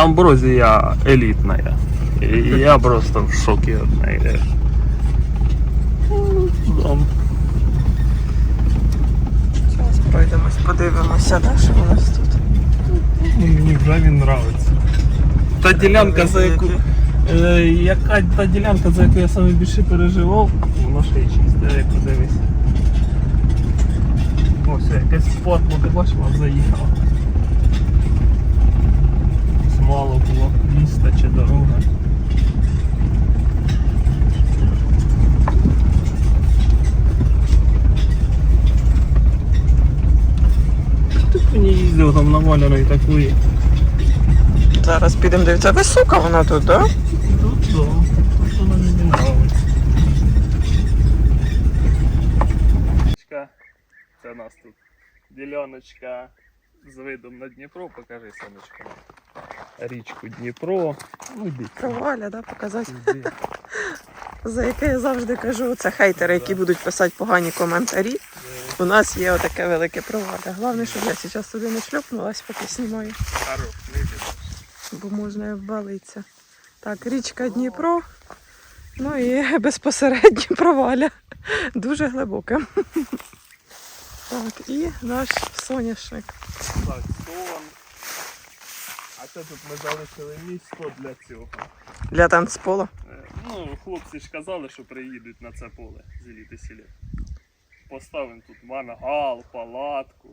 Амброзія елітная. І я просто в шокі від неї. Ну, там. Зараз пройдемось, подивимося, да, що у нас тут. Ну, Мені вже він нравиться. Та ділянка, за яку. Е, яка та ділянка, за яку я саме більше переживав, воно ще й чисте, як подивись. Ось якесь патло, ти бачиш, вона заїхала. Мало було міста чи дорога. Тут мені їздив там наваленої такої. Зараз підемо дивитися. Висока вона тут, так? Да? Тут да, тут вона мені нравиться. Це у нас тут діляночка з видом на Дніпро, покажи сонечко. Річку Дніпро. Ну йди. Проваля, да, показати. йди. За яке я завжди кажу, це хейтери, які будуть писати погані коментарі. У нас є отаке велике проваля. Головне, щоб я зараз туди не шльопнулась, поки знімаю, бо можна і обвалитися. Так, річка Дніпро. Ну і безпосередньо проваля. Дуже глибоке. Так, і наш соняшник. Так, сон. А це тут ми залишили місто для цього. Для танцполу. Е, Ну, хлопці ж казали, що приїдуть на це поле з еліти сілі. Поставимо тут мангал, палатку.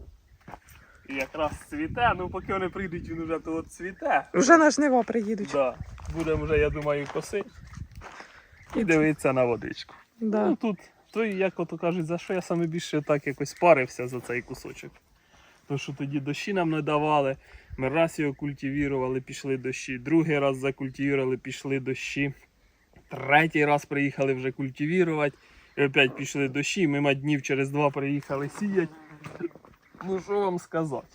І якраз цвіте, ну поки вони прийдуть, він уже то цвіте. Вже на жнива приїдуть. Да. Будемо вже, я думаю, косити. І дивитися на водичку. Да. Ну тут, то як ото кажуть, за що я саме більше так якось парився за цей кусочок. Тому що тоді дощі нам не давали. Ми раз його культивірували, пішли дощі. Другий раз закультивірували, пішли дощі. Третій раз приїхали вже культивірувати. І опять пішли дощі. Ми мать днів через два приїхали сіяти. Ну що вам сказати?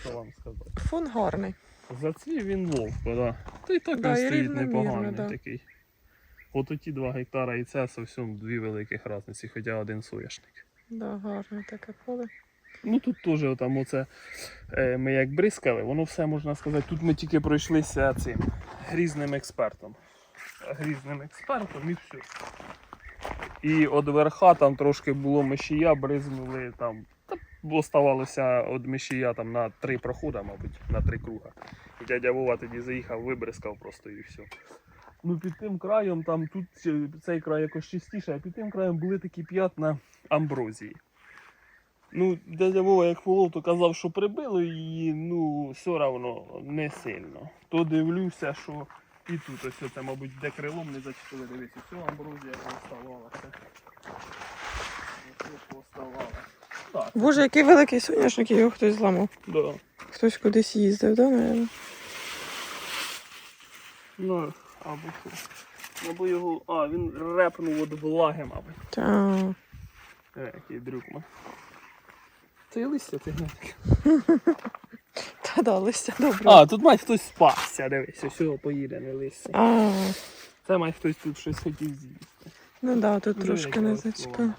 Що вам сказати? Фон гарний. Зацвів він ловко, да. Та й так Да, він і стоїть непоганий да. такий. От оті 2 гектара і це зовсім дві великих різниці, хоча один соняшник. Да, гарне таке поле. Ну тут теж там оце е, ми як бризкали, воно все можна сказати. Тут ми тільки пройшлися цим грізним експертом. Грізним експертом і все. І від верха там трошки було мешія, бризнули там. Оставалося від мешія там на три проходи, мабуть, на три круга. І дядя Вова тоді заїхав, вибризкав просто і все. Ну під тим краєм, там тут цей край якось чистіше, а під тим краєм були такі п'ятна амброзії. Ну, дядя Вова як полов, казав, що прибило її, ну, все одно не сильно. То дивлюся, що і тут ось це, мабуть, де крилом не зачепили, дивись, все амброзія поставалася. Поставала. Так, Боже, який великий соняшник, його хтось зламав. да. Хтось кудись їздив, да, наверное? Ну, або що. Або його. А, він репнув від влаги, мабуть. Та. Е, який дрюкма. Це і листя таке. Та далися, добре. А, тут мать хтось спався, дивись, ось поїде, не листя. Це мать хтось тут щось хотів з'їсти. ну да, тут трошки не о. зачекав.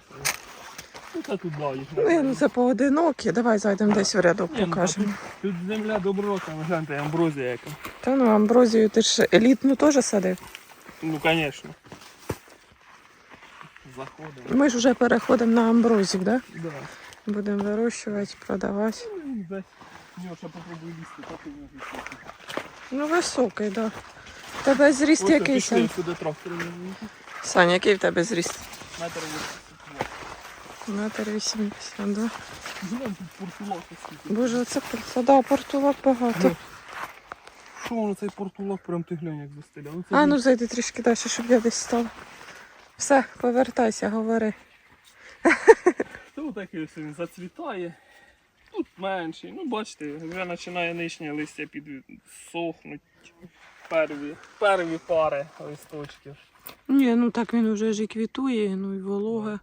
Ну це тут да, їх Ну, ну це поодинокі. Давай зайдемо десь в рядок ну, покажемо. Тут, земля доброта, гляньте, амброзія яка. Та ну, амброзію ти ж елітну теж садив. Ну, звісно. Заходимо. Ми ж вже переходимо на амброзік, да? Да. Будемо вирощувати, продавати. Ну, так лізти. Ну, високий, так. Да. Тебе зріст який, Сань? сюди який в тебе зріст? Метр висоти. Метр вісімдесят, да. Глянь, тут портулак скільки. Боже, це портулак, да, портулак багато. Ну, Що воно цей портулак прям ти глянь як застеляв. Ну, А ну зайди трішки далі, щоб я десь стала. Все, повертайся, говори. Це отакий ось він зацвітає. Тут менший. Ну бачите, вже починає нижнє листя підсохнуть. Перві, перві пари листочків. Ні, ну так він вже ж і квітує, ну і волога.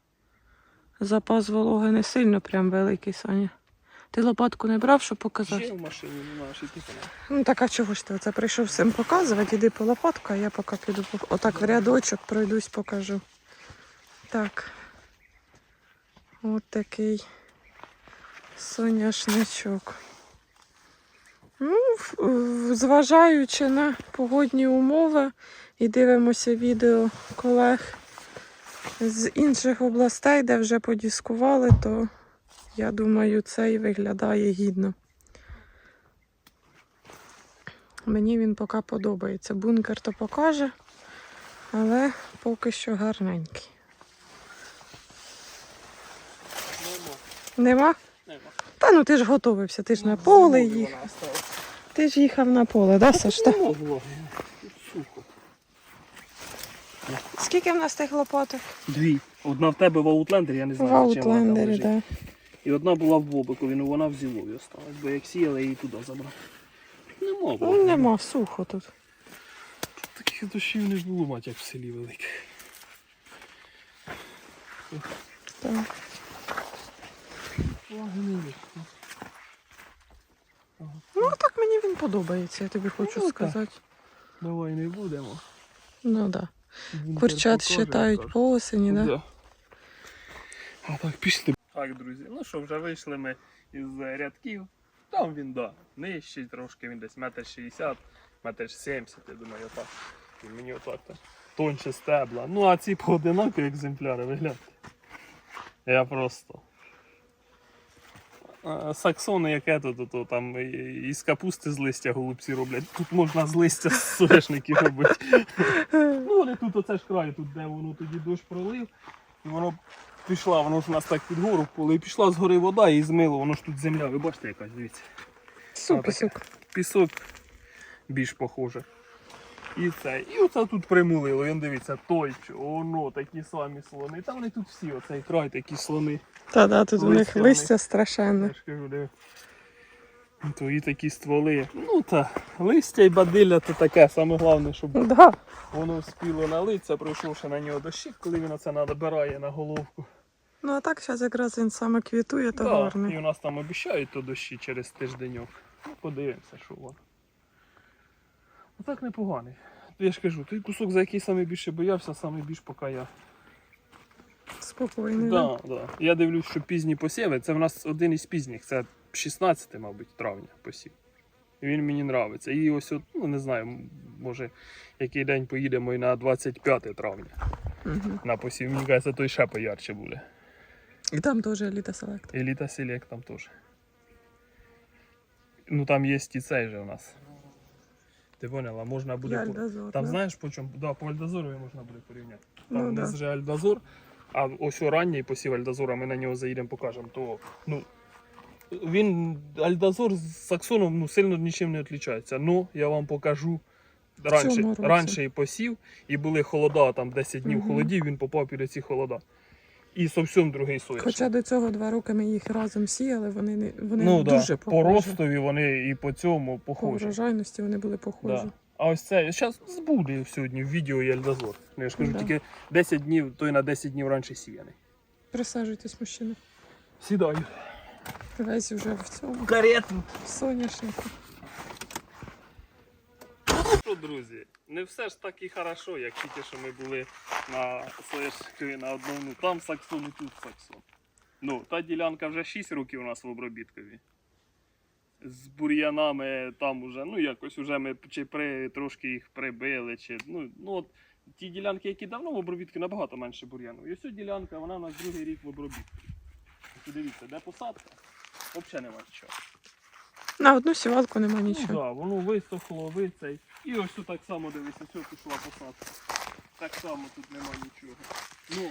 Запас вологи не сильно прям великий, Саня. Ти лопатку не брав, щоб показати? Ще в машині немає, ще тільки Ну так а чого ж ти оце прийшов всім показувати? Іди по лопатку, а я поки піду отак в рядочок пройдусь, покажу. Так. От такий соняшничок. Ну, зважаючи на погодні умови і дивимося відео колег з інших областей, де вже подіскували, то я думаю, це і виглядає гідно. Мені він поки подобається. Бункер то покаже, але поки що гарненький. Нема? Нема. Та ну ти ж готовився, ти ж на поле їхав. Ти ж їхав на поле, да, Саш? Та? Скільки в нас тих лопаток? Дві. Одна в тебе в Аутлендері, я не В знаю, чим вона там Аутлендері, лежить. так. І одна була в Бобикові, ну вона в Зілові осталась, бо як сіяли, її туди забрали. Нема було. Ну нема, сухо тут. Таких дощів не було, мать, як в селі великих. Так. Ну а так мені він подобається, я тобі хочу Ну, сказати. Давай не будемо. Ну так. Да. Курчат покаже. по осені, да? Да. А так пішли. Так, друзі, ну що, вже вийшли ми із рядків. Там він, да, нижчий трошки, він десь метр шістдесят, метр сімдесят, я думаю, отак. І мені отак так. Тонче стебла. Ну, а ці поодинакові екземпляри, виглядайте. Я просто. Саксони, яке то, то, то там із капусти з листя голубці роблять. Тут можна з листя з соняшників робити. Ну, вони тут оце ж край, тут де воно тоді дощ пролив, і воно пішла, воно ж у нас так під гору поле, і пішла згори вода і змило, воно ж тут земля, ви бачите якась, дивіться. Супісок. Пісок більш похоже. І це. І оце тут примулило, він дивіться, той, воно, такі самі слони. Та вони тут всі, оцей край такі слони. Та да, тут у них Листя страшенне. Твої такі стволи. Ну та листя і бадилля то таке, саме головне, щоб Да. Воно вспіло налиться, пройшовши на нього дощик, коли він оце набирає на головку. Ну а так зараз якраз він саме квітує, то Да, гарний. І у нас там обіцяють то дощі через тижденьок. Ну, подивимося, що воно. А так непоганий. Я ж кажу, той кусок, за який саме більше боявся, саме більш поки я. Спокійний. Да. Да. Я дивлюсь, що пізні посіви. Це в нас один із пізніх, це 16, мабуть, травня посів. Він мені нравиться. І ось, от, ну не знаю, може, який день поїдемо і на 25 травня Угу. на посів. Мені кажеться, той ще поярче буде. І там теж еліта селект. Еліта Селект там теж. Ну там є і цей же у нас. Ти поняла, можна буде. по- Там да? знаєш по чому? Да, по Альдазорові можна буде порівняти. Там Ну, у нас да. же Альдазор, а ось о ранній посів Альдазора, ми на нього заїдемо, покажемо. То, ну, він Альдазор з Саксоном ну, сильно нічим не відрізняється. Ну, я вам покажу. Раніше, раніше і посів, і були холода, там 10 днів Мгм. холодів, він попав під ці холода. І зовсім другий соєш. Хоча до цього два роки ми їх разом сіяли, вони не вони ну, да, дуже по ростові вони і по цьому По похожі. врожайності вони були похожі. Да. А ось це зараз збуде сьогодні в відео і Ну, я ж кажу, Да. тільки 10 днів, той на 10 днів раніше сіяний. Присаджуйтесь, мужчина. Сідаю. Весь вже в цьому Карету. в соняшнику. Що, друзі, не все ж так і хорошо, як тільки що ми були на Слешкові на одному. Там Саксон і тут Саксон. Ну, та ділянка вже 6 років у нас в обробіткові. З бур'янами там уже, ну якось уже ми чи при, трошки їх прибили, чи ну, ну от ті ділянки, які давно в обробітку, набагато менше бур'яну. І ось ця ділянка, вона у нас другий рік в обробітку. Дивіться, де посадка? Взагалі нема нічого. На одну сівалку нема Ну, нічого. да, воно висохло, вицей. І ось тут так само дивися, все пішла посадка. Так само тут нема нічого. Ну,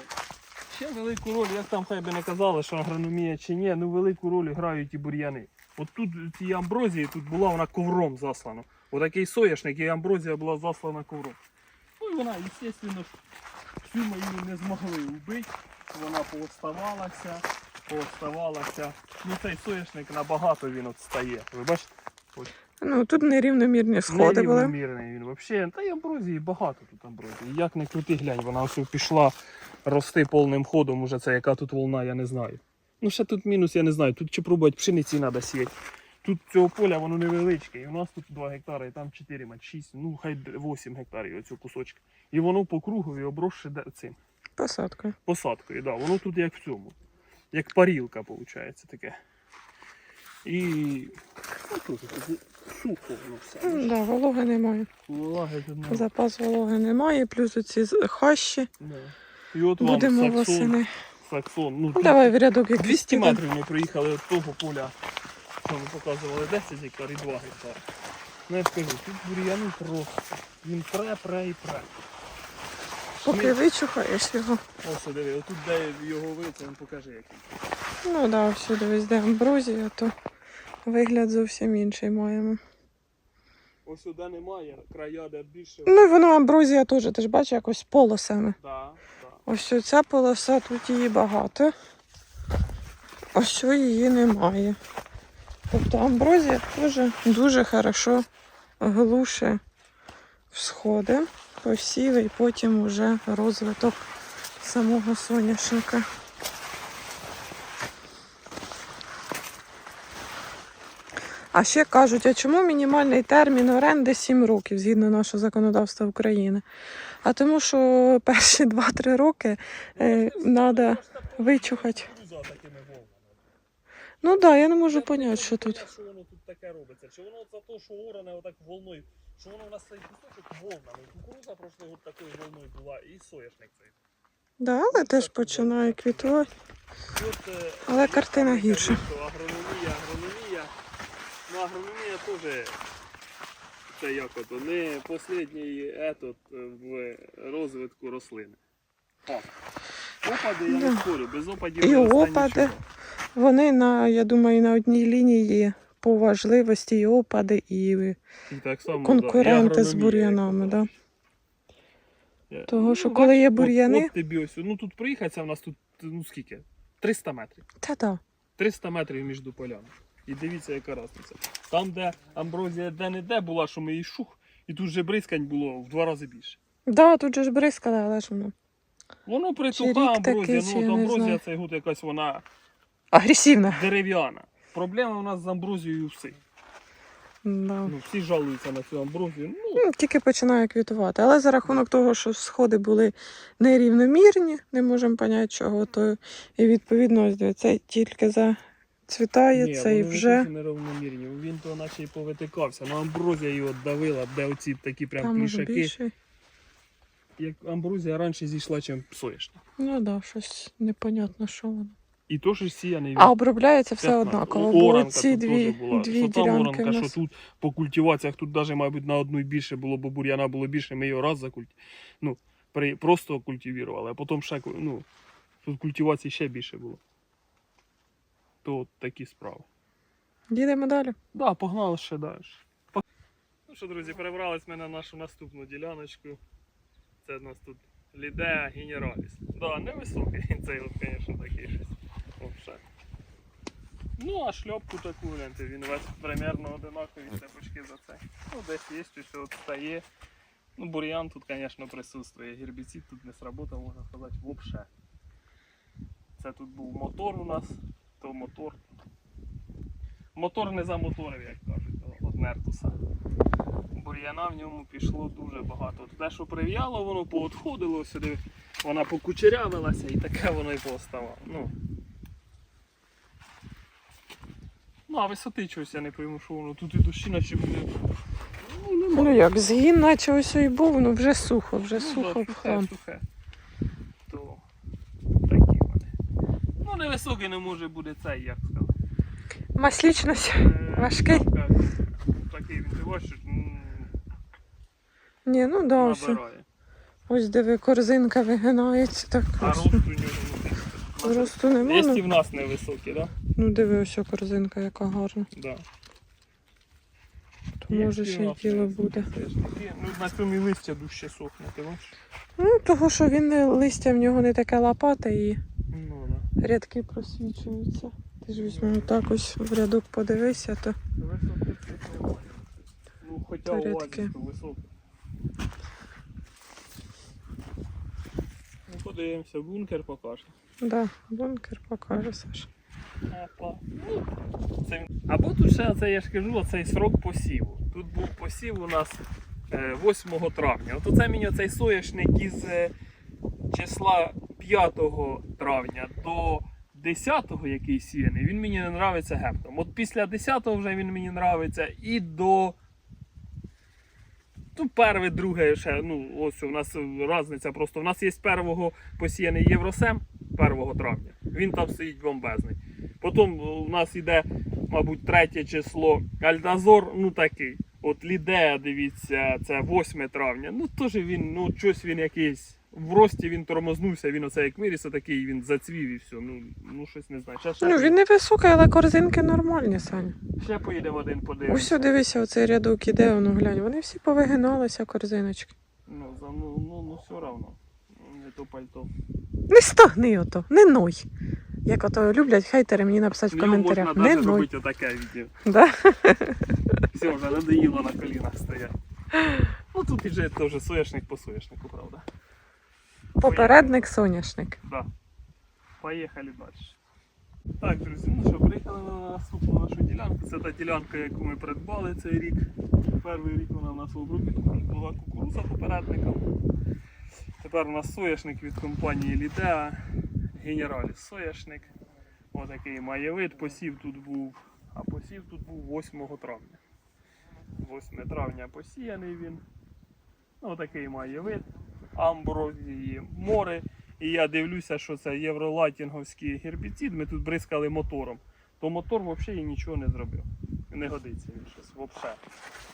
ще велику роль, як там хай би не казали, що агрономія чи ні, ну велику роль грають і бур'яни. От тут ці амброзії, тут була вона ковром заслана. Отакий соняшник і амброзія була заслана ковром. Ну і вона, звісно, всю ми її не змогли вбити. Вона пооставалася, пооставалася. Ну цей соняшник набагато він от стає. Ви бачите? Ну тут нерівномірні сходи були. Нерівномірний він взагалі. Та й амброзії багато тут амброзії. Як не крути, глянь, вона ось пішла рости повним ходом. Уже це яка тут волна, я не знаю. Ну ще тут мінус, я не знаю. Тут чи пробувати пшениці треба сіяти. Тут цього поля воно невеличке. І у нас тут 2 гектари, і там 4, 6, ну хай 8 гектарів оцього кусочка. І воно по кругові обросше цим. Посадкою. посадкою. Да. Воно тут як в цьому. Як парілка, виходить, таке. І ну, тут, тут сухо воно все. Ну, да, вологи немає. Тут немає. Запас вологи немає, плюс оці хащі. Да. І от вам Будемо саксон, восени. Саксон. Ну, Ну, давай в рядок як 200 метрів ми проїхали від того поля, що ми показували 10 гектар і 2 гектари. Ну я ж кажу, тут бур'яну просто. Він пре, пре і пре. Поки вичухаєш його. Ось диви, отут де його вийти, він покаже який. Ну так, да, всюди весь де амброзія, то вигляд зовсім інший маємо. Ось сюди немає, края де більше. Ну і воно амброзія теж, ти ж бачиш, якось полосами. Да. Ось ця полоса, тут її багато. Ось що її немає. Тобто амброзія теж дуже хорошо глуше всходи, посіви і потім уже розвиток самого соняшника. А ще кажуть, а чому мінімальний термін оренди 7 років згідно нашого законодавства України? А тому що перші 2-3 роки треба вичухати. Ну так, да, я не можу зрозуміти, що тут. Що воно тут таке робиться? Чи воно за те, що оране отак волною, що воно у нас цей кусочок волнами. Кукуруза прошлого год такою волною була і соняшник цей. Да, але теж починає квітувати. От, е, Але картина гірша. Агрономія, агрономія. Ну, агрономія теж це як ото, не останній етот в розвитку рослини. Так. Опади я не спорю, без опадів І опади. Вони на, я думаю, на одній лінії по важливості і опади, і І так само, конкуренти да, і з бур'янами. Да. Того, що ну, коли є от- бур'яни- От тобі ось, ну тут проїхатися в нас тут, ну скільки? 300 метрів. Та да. 300 метрів між полями. І дивіться, яка різниця. Там, де амброзія де-не-де була, що ми її шух, і тут же бризкань було в два рази більше. Да, тут же ж бризкали, але ж воно. Воно притуха амброзія, такий, ну от амброзія цей год якась вона Агресивна. дерев'яна. Проблема у нас з амброзією всі. Да. Ну, всі жалуються на цю амброзію. Ну, Ну, Тільки починає квітувати. Але за рахунок того, що сходи були нерівномірні, не можемо поняти чого, то і відповідно ось це тільки зацвітає, ні, це і вони вже дуже неравномірні. Він то наче й повитикався. Ну амброзія його давила, де оці такі прям там може більше. Як амброзія раніше зійшла, чим соняшник. Ну так, да, щось непонятно, що воно. І то ж сіяний А обробляється все 15. однаково. О- оранка ці тут дві, теж була. дві що там ділянки оранка, в що тут по культиваціях, тут навіть, мабуть, на одну й більше було, бо бур'яна було більше, ми його раз закульти... ну, при... просто культивували, а потім ще ку- ну, тут культивації ще більше було. То от такі справи. Їдемо далі. Да, погнали ще далі. Ну що, друзі, перебрались ми на нашу наступну діляночку. Це в нас тут Лідеа Генераліс. Да, невисокий цей от, звісно, такий щось. Вообще. Ну, а шльопку таку, гляньте, він весь примерно одинакові цепочки за це. Ну, десь є щось от стає. Ну, бур'ян тут, звісно, присутствує. Гербіцид тут не сработав, можна сказати, взагалі. Це тут був мотор у нас, то мотор. Мотор не замоторив, як кажуть, от Нертуса. Бур'яна в ньому пішло дуже багато. Те, що прив'яло, воно поотходило сюди, вона покучерявилася і таке воно і поставало. Ну. ну, а висоти чогось я не пойму, що воно тут і дощі наче буде. Ну. Ну як, згін наче ось і був, ну вже сухо, вже Ну, сухо да, в сухе, сухе. То такі вони. Ну, невисокий не може бути цей, як сказати. Маслічність. Е, Важкий? так, так. Такий він ти бачиш, Ні, ну да, ось. Ось диви, корзинка вигинається так. А ось. рост у нього ну, Росту нема. Є і Ну, в нас невисокі, так? ну диви, ось корзинка, яка гарна. Да? То може ще й діло буде. Ну, на цьому і листя дужче сохне, ти бачиш? Ну, того, що він листя в нього не таке лопате і Ну, да. Рядки просвічуються. Ти ж візьми так ось в рядок подивися, то. Ну, хоча то високо. Ну, подивимося, бункер покаже. да, бункер покаже Саша. Ну. Або тут ще, це я ж кажу, оцей срок посіву. Тут був посів у нас е, 8 травня. От оце мені цей соняшник із е, числа 5 травня до 10-го, який сіяний, він мені не нравиться гептом. От після 10-го вже він мені нравиться і до. Ну, перше, друге, ще, ну, ось у нас різниця просто. У нас є первого посіяний Євросем 1 травня. Він там стоїть бомбезний. Потім у нас йде, мабуть, третє число Альдазор, ну такий. От Лідея, дивіться, це 8 травня. Ну теж він, ну щось він якийсь. В рості він тормознувся, він оце як виріс, такий він зацвів і все. Ну, ну щось не знаю. Ще, ще, Ну, він не високий, але корзинки нормальні, Саня. ще поїдемо один подивимося. Ось дивися, оцей рядок іде, воно глянь. Вони всі повигиналися, корзиночки. Ну, за, ну, ну, ну все равно. Не то пальто. Не стогни ото, не ной. Як ото люблять хейтери мені написати в ньому коментарях. можна Не навіть ной. робити отаке відео. Да? Все, вже надоїло на колінах стояти. Ну тут вже теж соняшник по соняшнику, правда. Попередник соняшник. Да. Поїхали далі. Так, друзі, ну що, приїхали на наступну нашу ділянку. Це та ділянка, яку ми придбали цей рік. Перший рік вона у нас в обробітку була кукуруза попередником. Тепер у нас соняшник від компанії Лідеа. Генераліс соняшник. Отакий має вид. Посів тут був, а посів тут був 8 травня. 8 травня посіяний він. Ну, такий має вид. Амброзії море. І я дивлюся, що це євролатінговський гербіцид. Ми тут бризкали мотором. То мотор взагалі нічого не зробив. Не годиться він щось взагалі.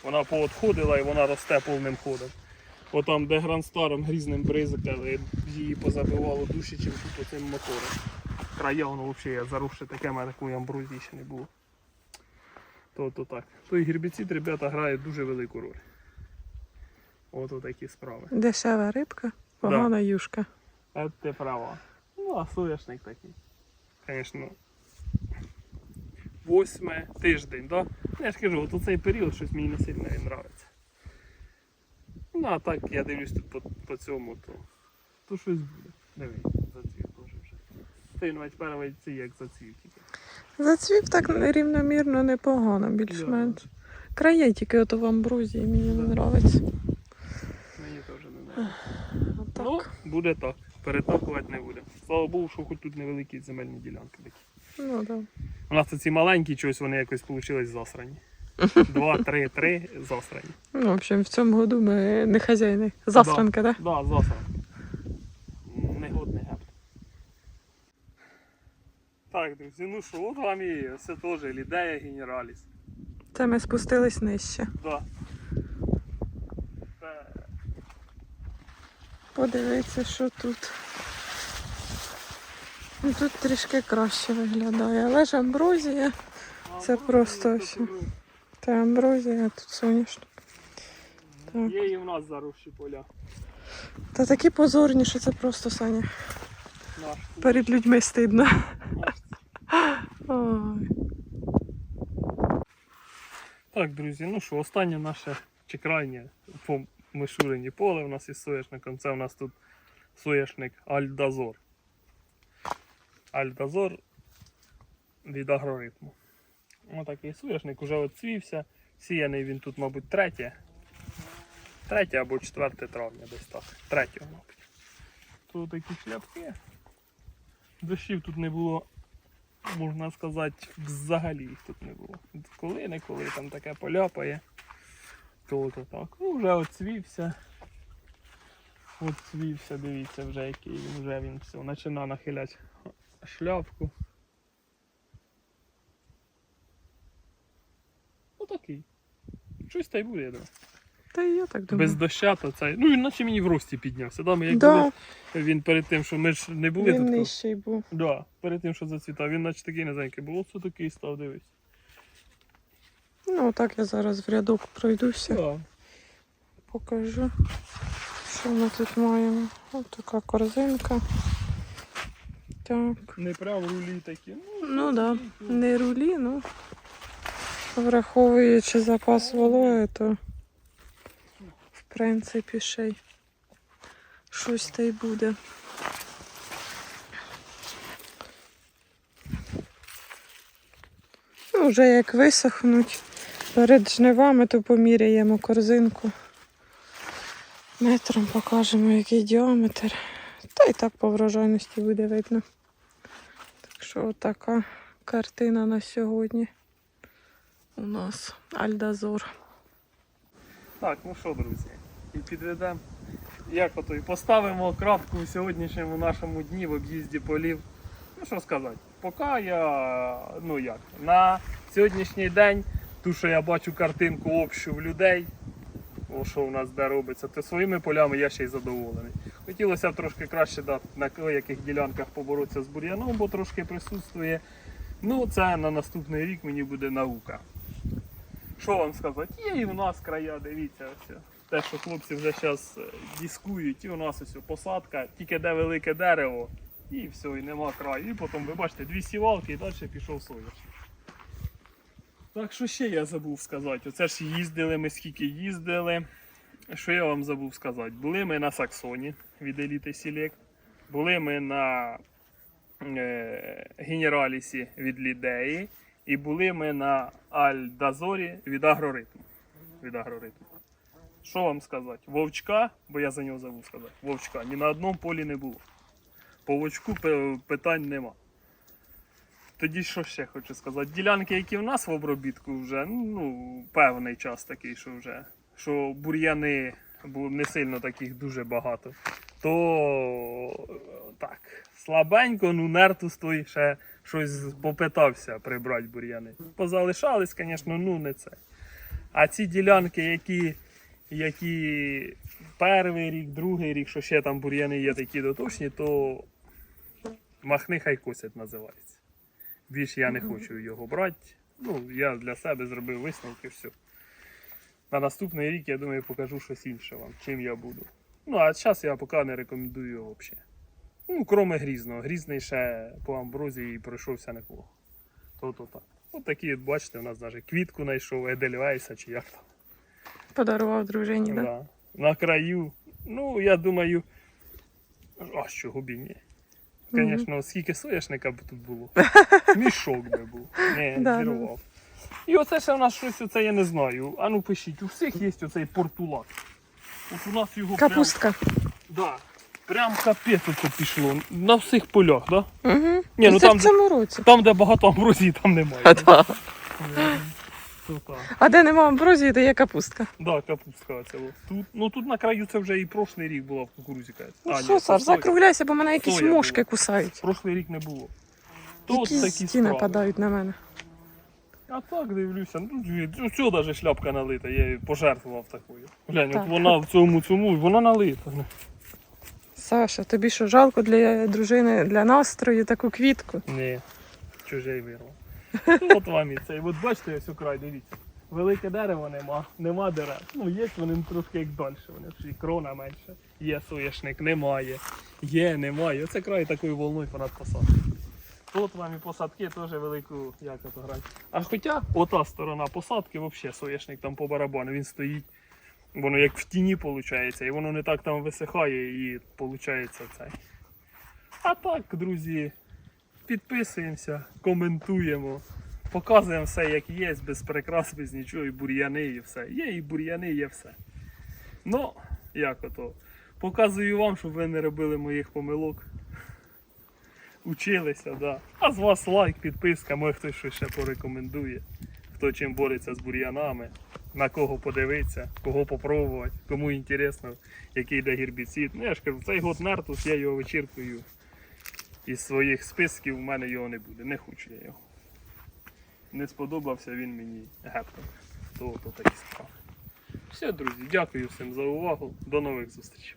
Вона поотходила і вона росте повним ходом. Отам, де грандстаром грізним бризкали, її позабивало дужче, ніж тут оцим мотором. Края воно взагалі заросше таке, мене такої амброзії ще не було. То, то так. Той гербіцид, ребята, грає дуже велику роль. От такі справи. Дешева рибка, погана юшка. А ти права. Ну, а соняшник такий. Звісно. Восьме тиждень, да? Ну, Я ж кажу, от у цей період щось мені не сильно не нравиться. Ну, а так я дивлюсь тут по, по цьому, то, то щось буде. Диви, зацвів теж вже. Ти навіть перший цей як зацвів тільки. Зацвів так рівномірно непогано, більш-менш. Края тільки ото в амброзії мені не подобається. Мені теж не нравиться. Отак. Ну, буде так. Перетапувати не буде. Слава Богу, що хоч тут невеликі земельні ділянки такі. Ну, да. У нас тут ці маленькі чогось вони якось вийшли засрані. Два, три, три засрані. Ну, в общем, в цьому году ми не хазяїни. Засранка, так? Да, засрані. Негодний гепт. Так, друзі, ну що, от вам і все теж лідея генераліс. Це ми спустились нижче. Да. Це Подивіться, що тут. Ну, тут трішки краще виглядає, але ж амброзія. Це просто це круто. Та амброзія, тут соняшник. Так. Є і в нас заросші поля. Та такі позорні, що це просто Саня. Перед людьми стидно. Ой. Так, друзі, ну що, останнє наше чи крайнє по Мишурині поле у нас із соняшником. Це у нас тут соняшник Альдазор. Альдазор від агроритму. Отакий соняшник уже оцвівся. Сіяний він тут, мабуть, третє. Третє або четверте травня десь так. Третього, мабуть. Тут такі шляпки. Дощів тут не було можна сказати, взагалі їх тут не було. Коли не коли там таке поляпає, то то так. Ну вже оцвівся. Оцвівся, дивіться, вже який вже він все, починає нахиляти шляпку. Отакий. Щось та й буде, я думаю. Та я так думаю. Без доща, то це. Ну він наче мені в рості піднявся. Да, ми як да, були, він перед тим, що ми ж не були він тут. нижчий був. Да, перед тим, що зацвітав, він наче такий низенький був. Оце такий став, дивись. Ну, так я зараз в рядок пройдуся, Да. покажу, що ми тут маємо. Ось така корзинка. Так. Не прям рулі такі. Ну, Ну да. Не рулі, ну. Враховуючи запас вологи, то в принципі ще й щось та й буде. Ну, вже як висохнуть перед жнивами, то поміряємо корзинку. Метром покажемо, який діаметр. Та і так по врожайності буде видно. Так що така картина на сьогодні у нас Альдазор. Так, ну що, друзі, і підведемо. Як ото і поставимо крапку у сьогоднішньому нашому дні в об'їзді полів. Ну що сказати, поки я, ну як, на сьогоднішній день, ту, що я бачу картинку общу в людей, о, що у нас де робиться, то своїми полями я ще й задоволений. Хотілося б трошки краще да, на яких ділянках поборотися з бур'яном, бо трошки присутствує. Ну, це на наступний рік мені буде наука. Що вам сказати? Є і в нас края, дивіться, ось. Те, що хлопці вже зараз дискують, і у нас ось посадка, тільки де велике дерево, і все, і нема краю. І потім, ви бачите, дві сівалки і далі пішов соняшник. Так що ще я забув сказати. Оце ж їздили, ми скільки їздили. Що я вам забув сказати? Були ми на Саксоні від Еліти Сілект, були ми на е, Генералісі від Лідеї, і були ми на Альдазорі від Агроритму. Від Агроритму. Що вам сказати? Вовчка, бо я за нього забув сказати, вовчка ні на одному полі не було. По вовчку питань нема. Тоді що ще хочу сказати? Ділянки, які в нас в обробітку вже, ну, певний час такий, що вже, що бур'яни не сильно таких дуже багато, то е, так, слабенько, ну нертус той ще щось попитався прибрати бур'яни. Позалишались, звісно, ну не це. А ці ділянки, які, які перший рік, другий рік, що ще там бур'яни є такі доточні, то махни хай косять називається. Більше я не хочу його брати. Ну, я для себе зробив висновки, все. На наступний рік, я думаю, покажу щось інше вам, чим я буду. Ну, а зараз я поки не рекомендую його взагалі. Ну, кроме грізного. Грізний ще по амброзії пройшовся неплохо. То-то так. От такі, бачите, у нас навіть квітку знайшов, Едельвейса чи як там. Подарував дружині, так? Да? Да. На краю. Ну, я думаю. А що губінні? Мгм. Звісно, скільки соняшника б тут було. Мішок би був. Не, Да, зірвав. І оце ще в нас щось, оце я не знаю. А ну пишіть, у всіх є оцей портулак. От у нас його Капустка. прям. Да, прям капець оце пішло. На всіх полях, да? Угу. Ні, ну це там, в цьому році. там, де багато амброзії, там немає. А, да. А де нема амброзії, де є капустка. Да, капустка от. Тут, ну тут на краю це вже і прошлий рік була в кукурузі. Ну А, ні, Саш, закругляйся, бо мене якісь Соя мошки була. кусають. Прошлий рік не було. То от такі стіни справи. падають на мене. А так дивлюся, ну цього навіть шляпка налита, я її пожертвував такою. Глянь, Так. от вона в цьому цьому, вона налита. Саша, тобі що жалко для дружини, для настрою таку квітку? Ні, чужий вирвав. От вам і цей. От бачите, ось край, дивіться. Велике дерево нема, нема дерев. Ну, є вони трошки як далі, вони ж і крона менше. Є соняшник, немає. Є, немає. Оце край такою волною понад посадкою. Тут вам і посадки теж велику, як це грати. А хоча ота сторона посадки, взагалі соняшник там по барабану, він стоїть. Воно як в тіні виходить, і воно не так там висихає і виходить це. А так, друзі, підписуємося, коментуємо, показуємо все, як є, без прикрас, без нічого, і бур'яни, і все. Є і бур'яни, є все. Ну, як ото. Показую вам, щоб ви не робили моїх помилок. Училися, да. А з вас лайк, підписка, може хтось щось ще порекомендує. Хто чим бореться з бур'янами, на кого подивитися, кого попробувати, кому інтересно, який йде гербіцид. Ну я ж кажу, цей год нартус, я його вичіркую із своїх списків, у мене його не буде. Не хочу я його. Не сподобався він мені гептом. То, то такі справи. Все, друзі, дякую всім за увагу. До нових зустрічей.